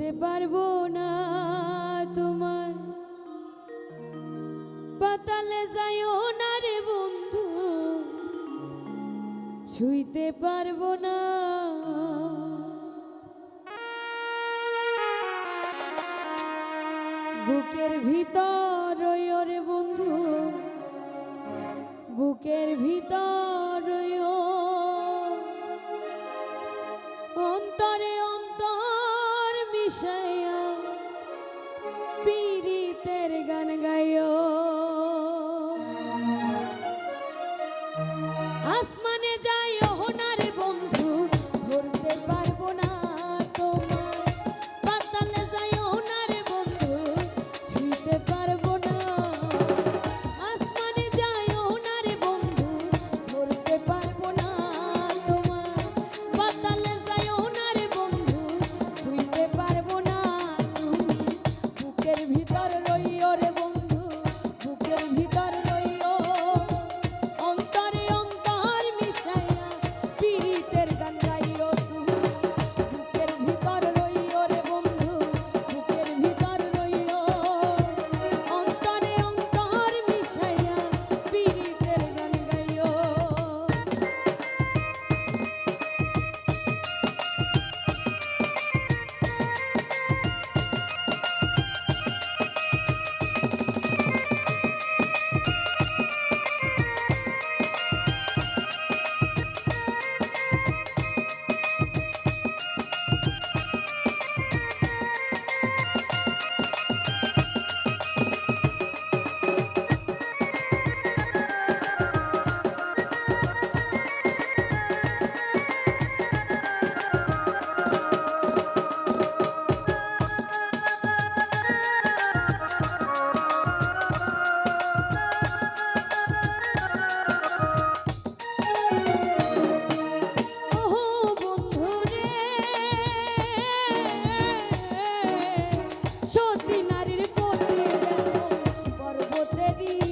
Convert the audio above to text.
ছুঁতে পারব না তোমার পাতালে যাইও না রে বন্ধু, ছুঁইতে পারব না। বুকের ভিতর রে বন্ধু, বুকের ভিতর অন্তরে অন্তর মিশাইয়া পীড়িতের গান গাইও আসমান baby.